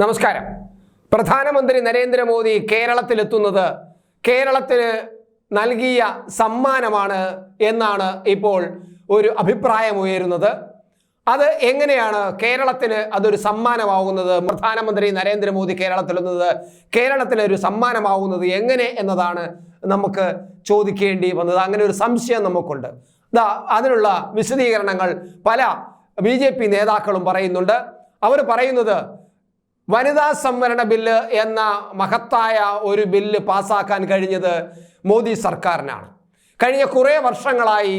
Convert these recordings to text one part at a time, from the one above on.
നമസ്കാരം. പ്രധാനമന്ത്രി നരേന്ദ്രമോദി കേരളത്തിലെത്തുന്നത് കേരളത്തിന് നൽകിയ സമ്മാനമാണ് എന്നാണ് ഇപ്പോൾ ഒരു അഭിപ്രായം ഉയരുന്നത്. അത് എങ്ങനെയാണ് കേരളത്തിന് അതൊരു സമ്മാനമാകുന്നത് പ്രധാനമന്ത്രി നരേന്ദ്രമോദി കേരളത്തിലെത്തുന്നത് കേരളത്തിന് ഒരു സമ്മാനമാകുന്നത് എങ്ങനെ എന്നതാണ് നമുക്ക് ചോദിക്കേണ്ടി വന്നത്. അങ്ങനെ ഒരു സംശയം നമുക്കുണ്ട്. അതിനുള്ള വിശദീകരണങ്ങൾ പല ബി നേതാക്കളും പറയുന്നുണ്ട്. അവർ പറയുന്നത് വനിതാ സംവരണ ബില്ല് എന്ന മഹത്തായ ഒരു ബില്ല് പാസ്സാക്കാൻ കഴിഞ്ഞത് മോദി സർക്കാരിനാണ്. കഴിഞ്ഞ കുറേ വർഷങ്ങളായി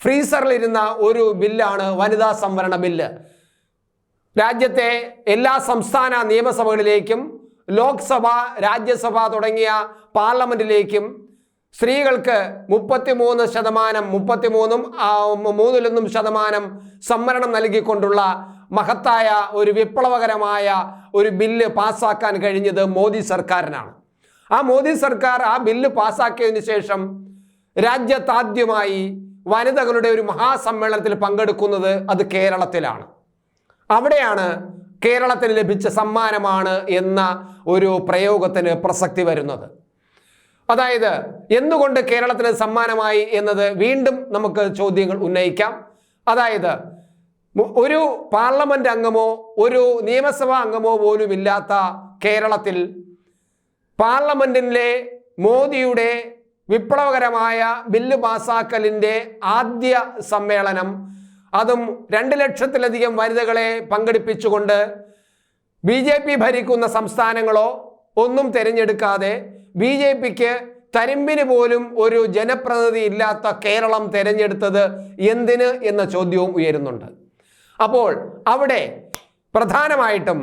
ഫ്രീസറിലിരുന്ന ഒരു ബില്ലാണ് വനിതാ സംവരണ ബില്ല്. രാജ്യത്തെ എല്ലാ സംസ്ഥാന നിയമസഭകളിലേക്കും ലോക്സഭ രാജ്യസഭ തുടങ്ങിയ പാർലമെന്റിലേക്കും സ്ത്രീകൾക്ക് മുപ്പത്തിമൂന്ന് ശതമാനം മുപ്പത്തിമൂന്നും മൂന്നിലൊന്നും ശതമാനം സംവരണം നൽകിക്കൊണ്ടുള്ള മഹത്തായ ഒരു വിപ്ലവകരമായ ഒരു ബില്ല് പാസ്സാക്കാൻ കഴിഞ്ഞത് മോദി സർക്കാരിനാണ്. ആ മോദി സർക്കാർ ആ ബില്ല് പാസ്സാക്കിയതിനു ശേഷം രാജ്യത്താദ്യമായി വനിതകളുടെ ഒരു മഹാസമ്മേളനത്തിൽ പങ്കെടുക്കുന്നത് അത് കേരളത്തിലാണ്. അവിടെയാണ് കേരളത്തിന് ലഭിച്ച സമ്മാനമാണ് എന്ന ഒരു പ്രയോഗത്തിന് പ്രസക്തി വരുന്നത്. അതായത് എന്തുകൊണ്ട് കേരളത്തിന് സമ്മാനമായി എന്നത് വീണ്ടും നമുക്ക് ചോദ്യങ്ങൾ ഉന്നയിക്കാം. അതായത് ഒരു പാർലമെന്റ് അംഗമോ ഒരു നിയമസഭാ അംഗമോ പോലും ഇല്ലാത്ത കേരളത്തിൽ പാർലമെന്റിലെ മോദിയുടെ വിപ്ലവകരമായ ബില്ല് പാസാക്കലിന്റെ ആദ്യ സമ്മേളനം അതും രണ്ട് ലക്ഷത്തിലധികം വനിതകളെ പങ്കെടുപ്പിച്ചുകൊണ്ട് ബി ജെ പി ഭരിക്കുന്ന സംസ്ഥാനങ്ങളോ ഒന്നും തിരഞ്ഞെടുക്കാതെ ബി ജെ പിക്ക് തരിമ്പിന് പോലും ഒരു ജനപ്രതിനിധി ഇല്ലാത്ത കേരളം തിരഞ്ഞെടുത്തത് എന്തിന് എന്ന ചോദ്യവും ഉയരുന്നുണ്ട്. അപ്പോൾ അവിടെ പ്രധാനമായിട്ടും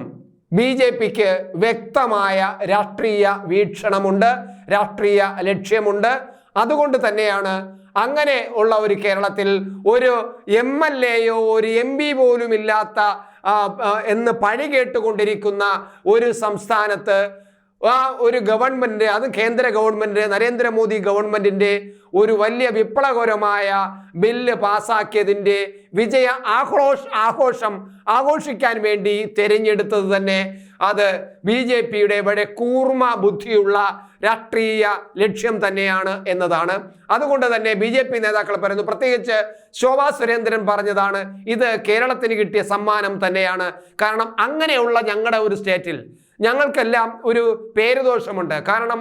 ബി ജെ പിക്ക് വ്യക്തമായ രാഷ്ട്രീയ വീക്ഷണമുണ്ട് രാഷ്ട്രീയ ലക്ഷ്യമുണ്ട്. അതുകൊണ്ട് തന്നെയാണ് അങ്ങനെ ഉള്ള ഒരു കേരളത്തിൽ ഒരു എം എൽ എയോ ഒരു എം പി പോലും ഇല്ലാത്ത എന്ന് പഴി കേട്ടുകൊണ്ടിരിക്കുന്ന ഒരു സംസ്ഥാനത്ത് ആ ഒരു ഗവൺമെന്റ് അത് കേന്ദ്ര ഗവൺമെന്റ് നരേന്ദ്രമോദി ഗവൺമെന്റിന്റെ ഒരു വലിയ വിപ്ലവകരമായ ബില്ല് പാസാക്കിയതിന്റെ വിജയ ആഘോഷ ആഘോഷം ആഘോഷിക്കാൻ വേണ്ടി തിരഞ്ഞെടുത്തത് തന്നെ അത് ബി ജെ പിയുടെ വളരെ കൂർമ്മ ബുദ്ധിയുള്ള രാഷ്ട്രീയ ലക്ഷ്യം തന്നെയാണ് എന്നതാണ്. അതുകൊണ്ട് തന്നെ ബി ജെ പി നേതാക്കൾ പറയുന്നു പ്രത്യേകിച്ച് ശോഭാ സുരേന്ദ്രൻ പറഞ്ഞതാണ് ഇത് കേരളത്തിന് കിട്ടിയ സമ്മാനം തന്നെയാണ്. കാരണം അങ്ങനെയുള്ള ഞങ്ങളുടെ ഒരു സ്റ്റേറ്റിൽ ഞങ്ങൾക്കെല്ലാം ഒരു പേരുദോഷമുണ്ട്. കാരണം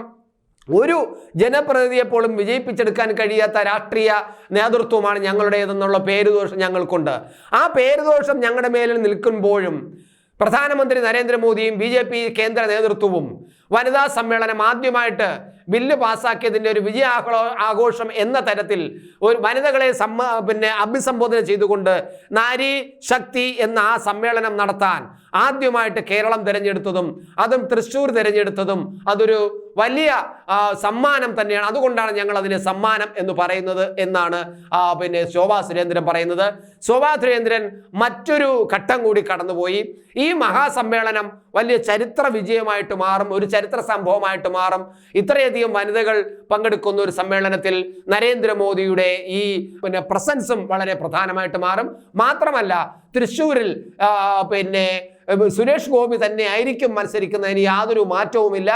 ഒരു ജനപ്രതിനിധിയെ പോലും വിജയിപ്പിച്ചെടുക്കാൻ കഴിയാത്ത രാഷ്ട്രീയ നേതൃത്വമാണ് ഞങ്ങളുടേതെന്നുള്ള പേരുദോഷം ഞങ്ങൾക്കുണ്ട്. ആ പേരുദോഷം ഞങ്ങളുടെ മേലിൽ നിൽക്കുമ്പോഴും പ്രധാനമന്ത്രി നരേന്ദ്രമോദിയും ബി കേന്ദ്ര നേതൃത്വവും വനിതാ സമ്മേളനം ആദ്യമായിട്ട് ബില്ല് പാസ്സാക്കിയതിന്റെ ഒരു വിജയ ആഘോഷം എന്ന തരത്തിൽ ഒരു വനിതകളെ സമ്മ പിന്നെ അഭിസംബോധന ചെയ്തുകൊണ്ട് നാരി ശക്തി എന്ന ആ സമ്മേളനം നടത്താൻ ആദ്യമായിട്ട് കേരളം തിരഞ്ഞെടുത്തതും അതും തൃശ്ശൂർ തിരഞ്ഞെടുത്തതും അതൊരു വലിയ സമ്മാനം തന്നെയാണ്. അതുകൊണ്ടാണ് ഞങ്ങൾ അതിനെ സമ്മാനം എന്ന് പറയുന്നത് എന്നാണ് പിന്നെ ശോഭാ സുരേന്ദ്രൻ പറയുന്നത്. ശോഭാ സുരേന്ദ്രൻ മറ്റൊരു ഘട്ടം കൂടി കടന്നുപോയി. ഈ മഹാസമ്മേളനം വലിയ ചരിത്ര വിജയമായിട്ട് മാറും ഒരു ചരിത്ര സംഭവമായിട്ട് മാറും. ഇത്രയധികം വനിതകൾ പങ്കെടുക്കുന്ന ഒരു സമ്മേളനത്തിൽ നരേന്ദ്രമോദിയുടെ ഈ പിന്നെ പ്രസൻസും വളരെ പ്രധാനമായിട്ട് മാറും. മാത്രമല്ല തൃശ്ശൂരിൽ പിന്നെ സുരേഷ് ഗോപി തന്നെ ആയിരിക്കും മത്സരിക്കുന്നതിന് യാതൊരു മാറ്റവുമില്ല.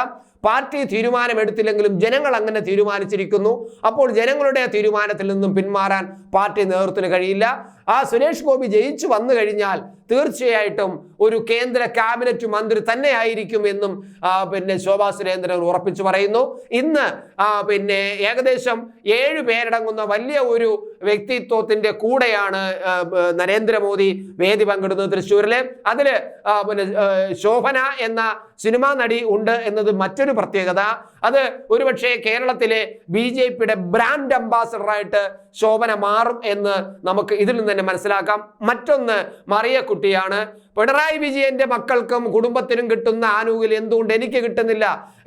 പാർട്ടി തീരുമാനമെടുത്തില്ലെങ്കിലും ജനങ്ങൾ അങ്ങനെ തീരുമാനിച്ചിരിക്കുന്നു. അപ്പോൾ ജനങ്ങളുടെ തീരുമാനത്തിൽ നിന്നും പിന്മാറാൻ പാർട്ടി നേതൃത്വത്തിന് കഴിയില്ല. ആ സുരേഷ് ഗോപി ജയിച്ചു വന്നു കഴിഞ്ഞാൽ തീർച്ചയായിട്ടും ഒരു കേന്ദ്ര ക്യാബിനറ്റ് മന്ത്രി തന്നെ ആയിരിക്കും എന്നും പിന്നെ ശോഭാ സുരേന്ദ്രൻ ഉറപ്പിച്ചു പറയുന്നു. ഇന്ന് പിന്നെ ഏകദേശം ഏഴ് പേരടങ്ങുന്ന വലിയ ഒരു വ്യക്തിത്വത്തിന്റെ കൂടെയാണ് നരേന്ദ്രമോദി വേദി പങ്കിടുന്നത് തൃശ്ശൂരിലെ. അതിൽ പിന്നെ ശോഭന എന്ന സിനിമാ നടി ഉണ്ട് എന്നത് മറ്റൊരു പ്രത്യേകത. അത് ഒരുപക്ഷെ കേരളത്തിലെ ബി ജെ പിയുടെ ബ്രാൻഡ് അംബാസഡറായിട്ട് ശോഭന മാറും എന്ന് നമുക്ക് ഇതിൽ നിന്ന് തന്നെ മനസ്സിലാക്കാം. മറ്റൊന്ന് മറിയക്കുട്ടിയാണ്. പിണറായി വിജയന്റെ മക്കൾക്കും കുടുംബത്തിനും കിട്ടുന്ന ആനുകൂല്യം എന്തുകൊണ്ട് എനിക്ക് കിട്ടുന്നില്ല?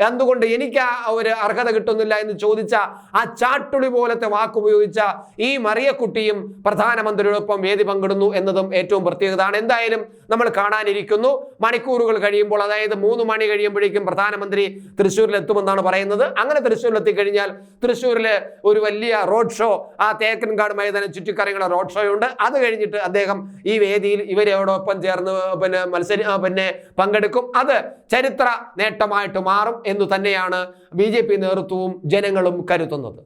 എന്തുകൊണ്ട് എനിക്ക് ആ ഒരു അർഹത കിട്ടുന്നില്ല എന്ന് ചോദിച്ച ആ ചാട്ടുളി പോലത്തെ വാക്കുപയോഗിച്ച ഈ മറിയക്കുട്ടിയും പ്രധാനമന്ത്രിയോടൊപ്പം വേദി പങ്കിടുന്നു എന്നതും ഏറ്റവും പ്രത്യേകതയാണ്. എന്തായാലും നമ്മൾ കാണാനിരിക്കുന്നു. മണിക്കൂറുകൾ കഴിയുമ്പോൾ അതായത് മൂന്ന് മണി കഴിയുമ്പോഴേക്കും പ്രധാനമന്ത്രി തൃശ്ശൂരിൽ എത്തുമെന്നാണ് പറയുന്നത്. അങ്ങനെ തൃശ്ശൂരിൽ എത്തിക്കഴിഞ്ഞാൽ തൃശ്ശൂരിൽ ഒരു വലിയ റോഡ് ഷോ ആ തേക്കൻകാട് മൈതാനം ചുറ്റിക്കറങ്ങുന്ന റോഡ് ഷോ ഉണ്ട്. അത് കഴിഞ്ഞിട്ട് അദ്ദേഹം ഈ വേദിയിൽ ഇവരോടൊപ്പം ചേർന്ന് പിന്നെ മത്സരി പിന്നെ പങ്കെടുക്കും. അത് ചരിത്ര നേട്ടമായിട്ട് മാറും എന്ന് തന്നെയാണ് ബി നേതൃത്വവും ജനങ്ങളും കരുതുന്നത്.